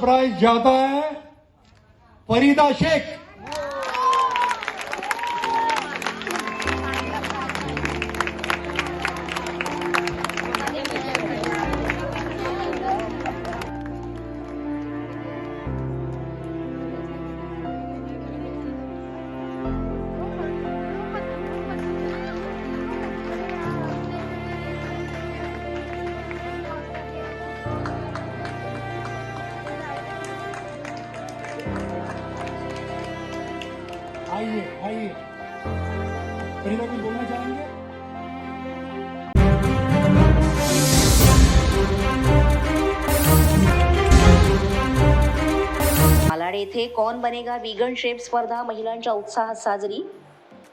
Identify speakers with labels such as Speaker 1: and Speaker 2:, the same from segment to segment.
Speaker 1: Price price है फरीदा शेख।
Speaker 2: येथे कौन बनेगा विगन शेप स्पर्धा महिलांच्या उत्साहात साजरी?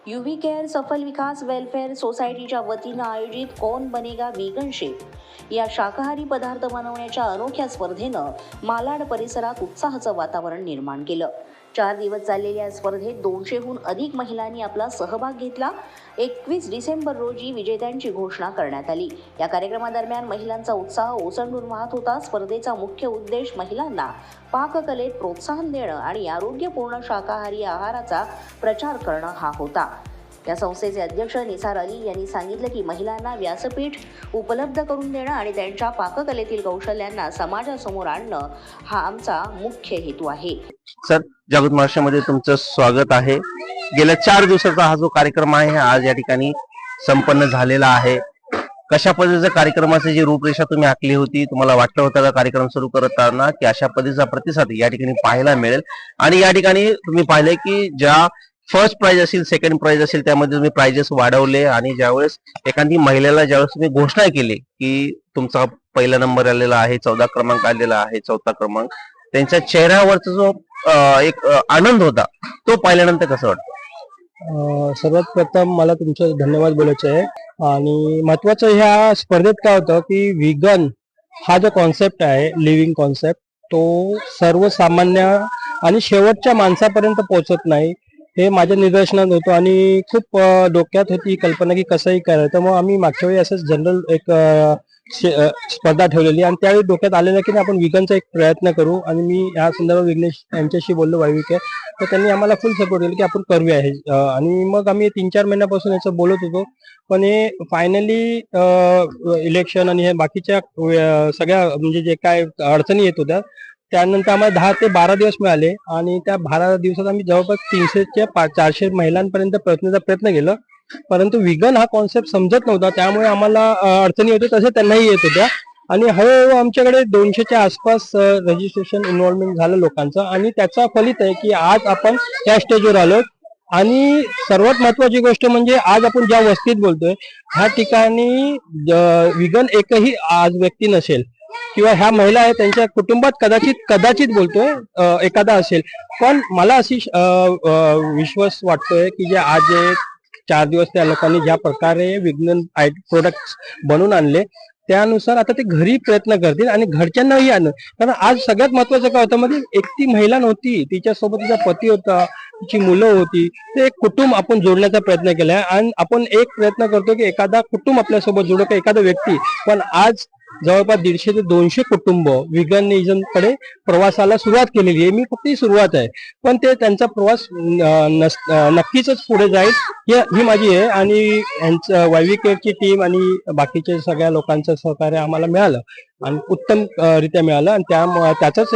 Speaker 2: युव्ही केअर सफल विकास वेलफेअर सोसायटीच्या वतीनं आयोजित कौन बनेगा विगन शेप या शाकाहारी पदार्थ बनवण्याच्या अनोख्या स्पर्धेनं मालाड परिसरात उत्साहाचं वातावरण निर्माण केलं. चार दिवस चाललेल्या या स्पर्धेत दोनशेहून अधिक महिलांनी आपला सहभाग घेतला. एकवीस डिसेंबर रोजी विजेत्यांची घोषणा करण्यात आली. या कार्यक्रमादरम्यान महिलांचा उत्साह ओसंडून वाहत होता. स्पर्धेचा मुख्य उद्देश महिलांना पाककलेत प्रोत्साहन देणं आणि आरोग्यपूर्ण शाकाहारी आहाराचा प्रचार करणं हा होता. या संस्थेचे अध्यक्ष निसार अली यांनी सांगितलं की महिलांना व्यासपीठ उपलब्ध करून देणं आणि त्यांच्या पाककलेतील कौशल्यांना समाजासमोर आणणं हा आमचा मुख्य हेतू आहे.
Speaker 3: सर जागृत महाराष्ट्रामध्ये तुमचं स्वागत आहे. गेल्या चार दिवसाचा हा जो कार्यक्रम आहे आज या ठिकाणी संपन्न झालेला आहे. कशा पद्धतीच्या कार्यक्रमाची जी रूपरेषा तुम्ही आखली होती तुम्हाला वाटलं होतं का कार्यक्रम सुरू करताना की अशा पद्धतीचा प्रतिसाद या ठिकाणी पाहायला मिळेल. आणि या ठिकाणी तुम्ही पाहिले की ज्या फर्स्ट प्राइज असेल सेकंड प्राइज असेल त्यामध्ये तुम्ही प्राइजेस वाढवले आणि ज्यावेळेस एखादी महिलेला ज्यावेळेस तुम्ही घोषणा केली की तुमचा पहिला नंबर आलेला आहे चौदा क्रमांक आलेला आहे चौथा क्रमांक त्यांच्या चेहऱ्यावरचा जो एक आनंद होता. तो पाहिल्यानंतर कसं वाटतं?
Speaker 4: सर्वात प्रथम मला तुमचं धन्यवाद बोलायचं आहे. आणि महत्वाचं ह्या स्पर्धेत काय होतं की विगन हा जो कॉन्सेप्ट आहे लिव्हिंग कॉन्सेप्ट तो सर्वसामान्य आणि शेवटच्या माणसापर्यंत पोहोचत नाही हे माझ्या निदर्शनात होतं. आणि खूप डोक्यात होती कल्पना की कसंही करायचं. मग आम्ही मागच्या वेळी असंच जनरल एक स्पर्धा ठेवलेली आणि त्यावेळी डोक्यात आलेलं की आपण विगनचा एक प्रयत्न करू. आणि मी या संदर्भात विघ्नेश यांच्याशी बोललो वायविके तर त्यांनी आम्हाला फुल सपोर्ट केला की आपण करूया हे. आणि मग आम्ही तीन चार महिन्यापासून याचं बोलत होतो. पण हे फायनली इलेक्शन आणि हे बाकीच्या सगळ्या म्हणजे जे काय अडचणी येत होत्या त्यानंतर आम्हाला दहा ते बारा दिवस मिळाले. आणि त्या बारा दिवसात आम्ही जवळपास तीनशेच्या चारशे महिलांपर्यंत पोहोचण्याचा प्रयत्न केला. परंतु विगन हा कॉन्सेप्ट समजत नव्हता. त्यामुळे आम्हाला अडचणी होत्या. तसे त्यांनाही येत होत्या. आणि हळूहळू आमच्याकडे दोनशेच्या आसपास रजिस्ट्रेशन इन्व्हॉल्वमेंट झालं लोकांचं. आणि त्याचा फलित आहे की आज आपण त्या स्टेजवर आलो आणि सर्वात महत्वाची गोष्ट म्हणजे आज आपण ज्या वस्तीत बोलतोय ह्या ठिकाणी विगन एकही आज व्यक्ती नसेल किंवा ह्या महिला आहेत त्यांच्या कुटुंबात कदाचित कदाचित बोलतोय एखादा असेल. पण मला अशी विश्वास वाटतोय की जे आज एक चार दिवस त्या लोकांनी ज्या प्रकारे विज्ञान प्रोडक्ट बनवून आणले त्यानुसार आता ते घरी प्रयत्न करतील आणि घरच्यांनाही आणलं. कारण आज सगळ्यात महत्वाचं काय होतं म्हणजे एक ती महिला नव्हती तिच्यासोबत तिचा पती होता तिची मुलं होती ते एक कुटुंब आपण जोडण्याचा प्रयत्न केलाय. आणि आपण एक प्रयत्न करतो की एखादा कुटुंब आपल्यासोबत जोडो का एखादा व्यक्ती. पण आज जवळपास दीडशे ते दोनशे कुटुंब विगनिझमकडे प्रवासाला सुरुवात केलेली आहे. मी फक्त ही सुरुवात आहे. पण ते त्यांचा प्रवास नस- नक्कीच पुढे जाईल ही ही माझी आहे आणि यांचं वायविकेअरची टीम आणि बाकीचे सगळ्या लोकांचं सहकार्य आम्हाला मिळालं आणि उत्तम रित्या मिळालं आणि त्या त्याचंच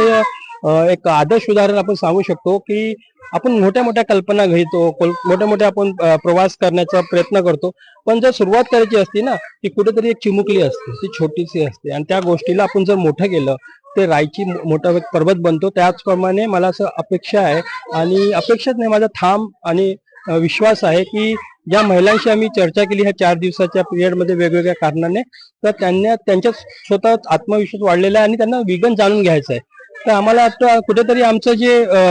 Speaker 4: एक आदर्श उदाहरण आपण सांगू शकतो की आपण मोठ्या मोठ्या कल्पना घेतो कोल- मोठ्या मोठ्या आपण प्रवास करण्याचा प्रयत्न करतो. पण जर सुरुवात करायची असती ना ती कुठेतरी एक चिमुकली असते ती छोटीशी असते. आणि त्या गोष्टीला आपण जर मोठं केलं ते रायची मोठा पर्वत बनतो. त्याचप्रमाणे मला असं अपेक्षा आहे आणि अपेक्षाच नाही माझा थांब आणि विश्वास आहे की ज्या महिलांशी आम्ही चर्चा केली ह्या चार दिवसाच्या पिरियडमध्ये वेगवेगळ्या कारणाने. तर त्यांना त्यांच्या स्वतः आत्मविश्वास वाढलेला आहे आणि त्यांना विगन जाणून घ्यायचं आहे. तर आम्हाला आता कुठेतरी आमचं जे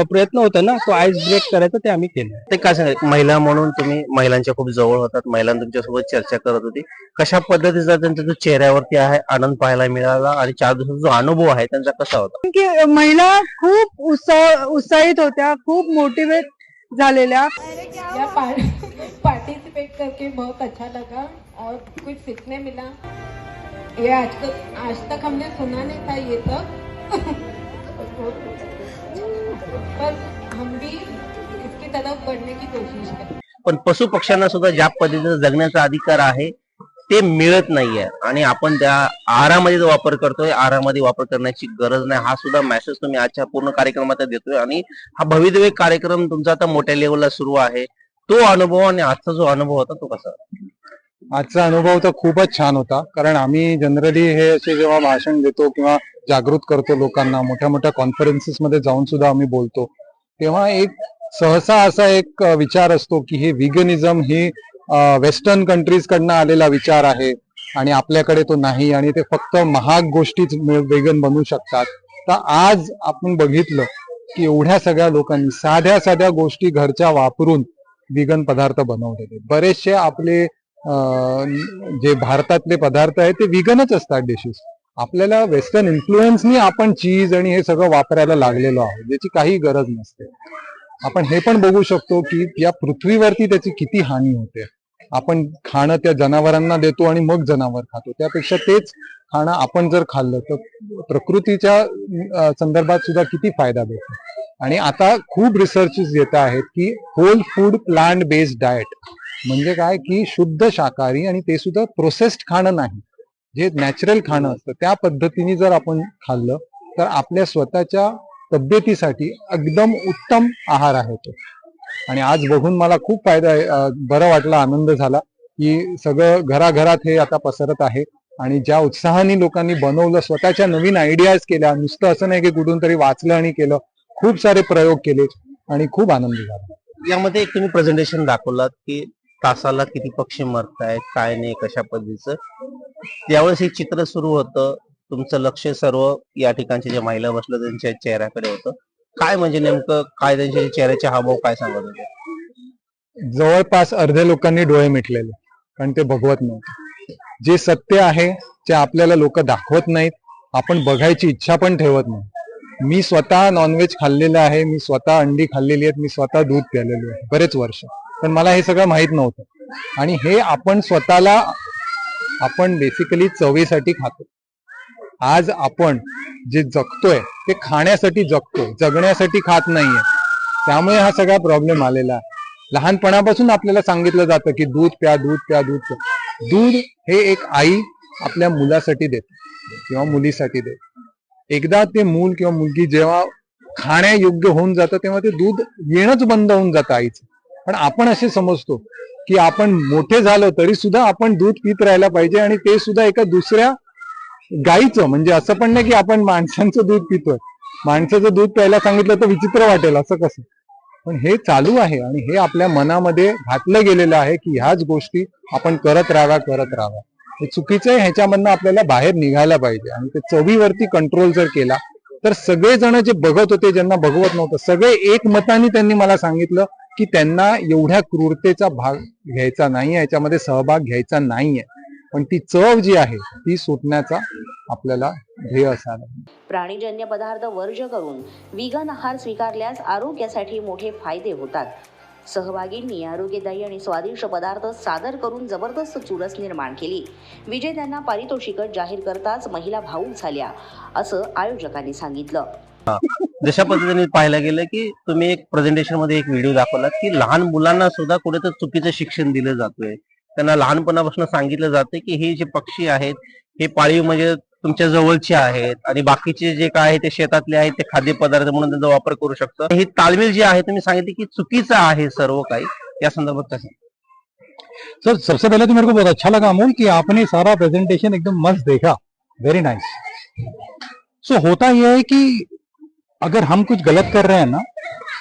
Speaker 4: प्रयत्न होता ना तो आईस ब्रेक करायचा ते आम्ही केलं.
Speaker 3: ते काय सांगा महिला म्हणून तुम्ही महिलांच्या खूप जवळ होतात महिलांना तुमच्यासोबत चर्चा करत होती. कशा पद्धतीचा त्यांचा जो चेहऱ्यावरती आहे आनंद पाहायला मिळाला आणि चार दिवसाचा जो अनुभव आहे त्यांचा कसा होता?
Speaker 5: की महिला खूप उत्साह उत्साहित होत्या खूप मोटिवेट झालेल्या.
Speaker 6: या पार्टिसिपेट करके बहुत अच्छा लगा और कुछ सीखने मिला. ये आज तक आज तक हमने सुना नहीं था ये सब. हम भी इसकी तरफ की कोशिश
Speaker 3: पण पशु पक्ष्यांना सुद्धा ज्या पद्धतीने जगण्याचा अधिकार आहे ते मिळत नाहीये. आणि आपण त्या आहारामध्ये वापर करतोय आहारामध्ये वापर करण्याची गरज नाही. हा सुद्धा मेसेज तुम्ही आजच्या पूर्ण कार्यक्रमात देतोय. आणि हा भवितव्य कार्यक्रम तुमचा आता मोठ्या लेवलला सुरू आहे. तो अनुभव आणि आजचा जो अनुभव होता तो कसा?
Speaker 7: आजचा अनुभव तर खूपच छान होता. कारण आम्ही जनरली हे असे जेव्हा भाषण देतो किंवा जागृत करतो लोकांना मोठ्या मोठ्या कॉन्फरन्सेस मध्ये जाऊन सुद्धा आम्ही बोलतो. तेव्हा एक सहसा असा एक विचार असतो की हे विगनिझम ही वेस्टर्न कंट्रीज कडनं आलेला विचार आहे आणि आपल्याकडे तो नाही आणि ते फक्त महाग गोष्टीच वेगन बनवू शकतात. तर आज आपण बघितलं की एवढ्या सगळ्या लोकांनी साध्या साध्या गोष्टी घरच्या वापरून विगन पदार्थ बनवलेले. बरेचसे आपले जे भारतातले पदार्थ आहेत ते विगनच असतात डिशेस आपल्याला वेस्टर्न इन्फ्लुएन्सनी आपण चीज आणि हे सगळं वापरायला लागलेलो आहोत ज्याची काही गरज नसते. आपण हे पण बघू शकतो की या पृथ्वीवरती त्याची किती हानी होते. आपण खाणं त्या जनावरांना देतो आणि मग जनावर खातो. त्यापेक्षा तेच खाणं आपण जर खाल्लं तर प्रकृतीच्या संदर्भात सुद्धा किती फायदा भेटतो आणि आता खूप रिसर्चेस येत आहेत की whole food plant based diet म्हणजे काय की शुद्ध शाकाहारी आणि ते सुद्धा प्रोसेस्ड खाणं नाही. जे नॅचरल खाणं असतं त्या पद्धतीने जर आपण खाल्लं तर आपल्या स्वतःच्या तब्येतीसाठी एकदम उत्तम आहार आहे तो. आणि आज बघून मला खूप फायदा बरं वाटलं आनंद झाला की सगळं घराघरात हे आता पसरत आहे. आणि ज्या उत्साहाने लोकांनी बनवलं स्वतःच्या नवीन आयडियाज केल्या नुसतं असं नाही की कुठून तरी वाचलं आणि केलं खूप सारे प्रयोग केले आणि खूप आनंद झाला.
Speaker 3: यामध्ये एक तुम्ही प्रेझेंटेशन दाखवलात की तासाला किती पक्षी मरतायत काय नाही कशा पद्धतीचं? त्यावेळेस हे चित्र सुरू होतं. तुमचं लक्ष सर्व या ठिकाणचे जे महिला बसलं त्यांच्या चेहऱ्याकडे होतं. काय म्हणजे नेमकं काय त्यांच्या चेहऱ्याचे हावभाव काय सांगत होते?
Speaker 7: जवळपास अर्ध्या लोकांनी डोळे मिटलेले कारण ते भगवत नव्हते. जे सत्य आहे ते आपल्याला लोक दाखवत नाहीत. आपण बघायची इच्छा पण ठेवत नाही. मी स्वतः नॉनव्हेज खाल्लेलं आहे मी स्वतः अंडी खाल्लेली आहेत मी स्वतः दूध प्यालेलो आहे बरेच वर्ष. पण मला हे सगळं माहीत नव्हतं. आणि हे आपण स्वतःला आपण बेसिकली चवीसाठी खातो. आज आपण जे जगतोय ते खाण्यासाठी जगतोय जगण्यासाठी खात नाहीये. त्यामुळे हा सगळा प्रॉब्लेम आलेला आहे. लहानपणापासून आपल्याला सांगितलं जातं की दूध प्या दूध प्या दूध प्या. दूध हे एक आई आपल्या मुलासाठी देते किंवा मुलीसाठी देते. एकदा ते मूल किंवा मुलगी जेव्हा खाण्यायोग्य होऊन जातं तेव्हा ते दूध येणंच बंद होऊन जातं आईचं. पण आपण असे समजतो की आपण मोठे झालो तरी सुद्धा आपण दूध पित राहायला पाहिजे आणि ते सुद्धा एका दुसऱ्या गाईचं म्हणजे असं पण नाही की आपण माणसांचं दूध पितोय. माणसाचं दूध प्यायला सांगितलं तर विचित्र वाटेल असं कसं? पण हे चालू आहे आणि हे आपल्या मनामध्ये घातलं गेलेलं आहे की ह्याच गोष्टी आपण करत राहाव्या करत राहाव्या. हे चुकीचं आहे ह्याच्यामधनं आपल्याला बाहेर निघायला पाहिजे. आणि ते चवीवरती कंट्रोल जर केला तर सगळेजण जे बघत होते ज्यांना बघवत नव्हतं सगळे एक मताने त्यांनी मला सांगितलं की त्यांना एवढ्या क्रूरतेचा भाग घ्यायचा नाहीये याच्यामध्ये सहभाग घ्यायचा नाहीये. पण ती चव जी आहे ती सुटण्याचा आपल्याला ध्येय असायला
Speaker 2: प्राणीजन्य पदार्थ वर्ज करून विगन आहार स्वीकारल्यास आरोग्यासाठी मोठे फायदे होतात. सहभागींनी आरोग्यदायी आणि स्वादिष्ट पदार्थ सादर करून जबरदस्त चुरस निर्माण केली. विजेत्यांना पारितोषिक जाहीर करताच महिला भाऊक झाल्या असं आयोजकांनी सांगितलं.
Speaker 3: जशा पद्धतीने पाहायला गेलं की तुम्ही एक प्रेझेंटेशनमध्ये एक व्हिडिओ दाखवला की लहान मुलांना सुद्धा कुठेतरी चुकीचं शिक्षण दिलं जातोय. त्यांना लहानपणापासून सांगितलं जाते की हे जे पक्षी आहेत हे पाळीव म्हणजे तुमच्या जवळचे आहेत आणि बाकीचे जे काय आहे ते शेतातले आहेत ते खाद्यपदार्थ म्हणून त्यांचा वापर करू शकतो हे तालमेल जी आहे तुम्ही सांगितले की चुकीचं आहे सर्व काही. या संदर्भात कसं
Speaker 1: सर सबसे पहले तो मेरे को बहुत अच्छा लगा अमोल कि आपने सारा प्रेजेंटेशन एकदम मस्त देखा. वेरी नाइस सो होता यह है कि अगर हम कुछ गलत कर रहे हैं ना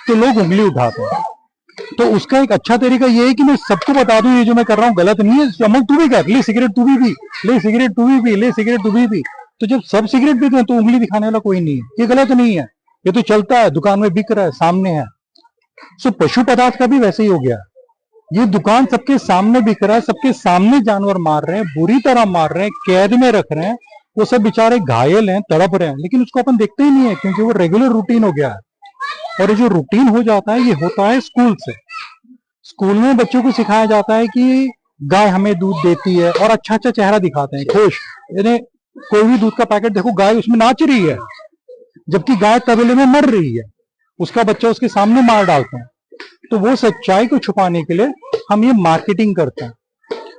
Speaker 1: तो लोग उंगली उठाते हैं। तो उसका एक अच्छा तरीका ये है कि मैं सबको बता दूँ, ये जो मैं कर रहा हूँ गलत नहीं है, अमल तू भी कर, ले सिगरेट तू भी पी, ले सिगरेट तू भी पी, ले सिगरेट तू भी पी। तो जब सब सिगरेट पीते हैं तो उंगली दिखाने वाला कोई नहीं है। ये गलत नहीं है। ये तो चलता है, दुकान में बिक रहा है, सामने है। सो पशु पदार्थ का भी वैसे ही हो गया। ये दुकान सबके सामने बिक रहा है, सबके सामने जानवर मार रहे हैं, बुरी तरह मार रहे हैं, कैद में रख रहे हैं वो सब बेचारे घायल हैं तड़प रहे हैं लेकिन उसको अपन देखते ही नहीं है क्योंकि वो रेगुलर रूटीन हो गया है। और ये जो रूटीन हो जाता है ये होता है स्कूल से। स्कूल में बच्चों को सिखाया जाता है कि गाय हमें दूध देती है और अच्छा अच्छा चेहरा दिखाते हैं। खुश। यानी कोई भी दूध का पैकेट देखो गाय उसमें नाच रही है जबकि गाय तबेले में मर रही है। उसका बच्चा उसके सामने मार डालते हैं। तो वो सच्चाई को छुपाने के लिए हम ये मार्केटिंग करते हैं।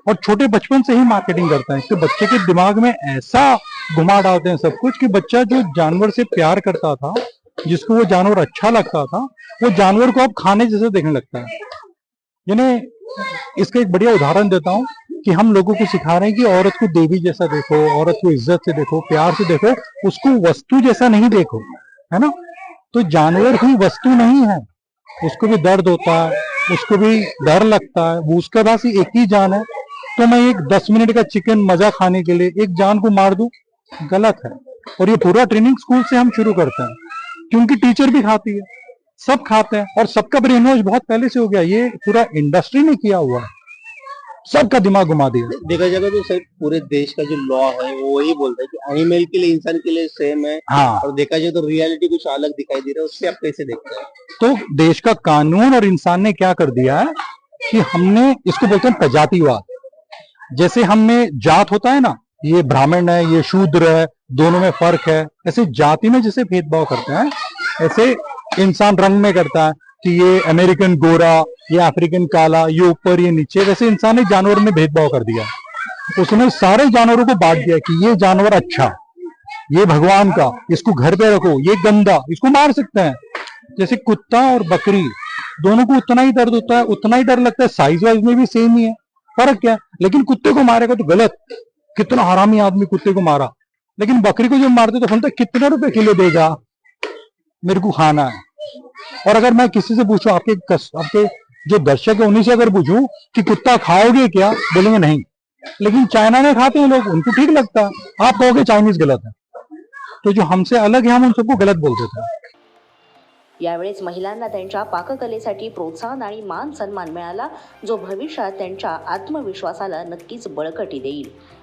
Speaker 1: और छोटे बचपन से ही मार्केटिंग करते हैं कि बच्चे के दिमाग में ऐसा घुमा डालते हैं सब कुछ, कि बच्चा जो जानवर से प्यार करता था, जिसको वो जानवर अच्छा लगता था, वो जानवर को अब खाने जैसे देखने लगता है। यानी इसका एक बढ़िया उदाहरण देता हूँ, कि हम लोगों को सिखा रहे हैं कि औरत को देवी जैसा देखो, औरत को इज़्ज़त से देखो, प्यार से देखो, उसको वस्तु जैसा नहीं देखो, है ना? तो जानवर कोई वस्तु नहीं है। उसको भी दर्द होता है, उसको भी डर लगता है, वो उसके पास एक ही जान है। तो मैं एक दस मिनट का चिकन मज़ा खाने के लिए एक जान को मार दूँ गलत है। और ये पूरा ट्रेनिंग स्कूल से हम शुरू करते हैं। क्योंकि टीचर भी खाती है। सब खाते हैं। और सबका ब्रेन वॉश बहुत पहले से हो गया। ये पूरा इंडस्ट्री ने किया हुआ है। सबका दिमाग घुमा दिया।
Speaker 3: देखा जाएगा तो सर पूरे देश का जो लॉ है वो वही बोलता है कि एनिमल के लिए इंसान के लिए सेम है।
Speaker 1: हाँ।
Speaker 3: और देखा जाए तो रियलिटी कुछ अलग दिखाई दे रहा है उससे आप कैसे देखते हैं?
Speaker 1: तो देश का कानून और इंसान ने क्या कर दिया है कि हमने इसको बोलते हैं प्रजातिवाद। जैसे हमने जात होता है ना ये ब्राह्मण है, ये शूद्र है, दोनों में फ़र्क है। ऐसे जाति में जैसे भेदभाव करते हैं, ऐसे इंसान रंग में करता है कि ये अमेरिकन गोरा, ये अफ्रीकन काला, ये ऊपर, ये नीचे, वैसे इंसान ने जानवर में भेदभाव कर दिया। उसने सारे जानवरों को बांट दिया कि ये जानवर अच्छा ये भगवान का, इसको घर पे रखो, ये गंदा, इसको मार सकते हैं। जैसे कुत्ता और बकरी, दोनों को उतना ही दर्द होता है, उतना ही डर लगता है साइज़ वाइज में भी सेम ही है, फ़र्क क्या? लेकिन कुत्ते को मारेगा तो गलत। कितना हरामी आदमी कुत्ते को मारा। लेकिन बकरी को जब मारते तो बोलते कितने रुपए किलो देगा? मेरे को खाना है। और अगर मैं किसी से पूछूँ आपके कस, आपके जो दर्शक है उन्हीं से अगर पूछूँ कि कुत्ता खाओगे क्या? बोलेंगे नहीं। लेकिन चाइना में खाते हैं लोग उनको ठीक लगता है। आप कहोगे चाइनीज़ गलत है। तो जो हमसे अलग है हम उन सबको गलत बोल देते हैं
Speaker 2: यावेळेस महिलांना त्यांच्या पाककलेसाठी प्रोत्साहन आणि मान सन्मान मिळाला जो भविष्यात त्यांच्या आत्मविश्वासाला नक्कीच बळकटी देईल.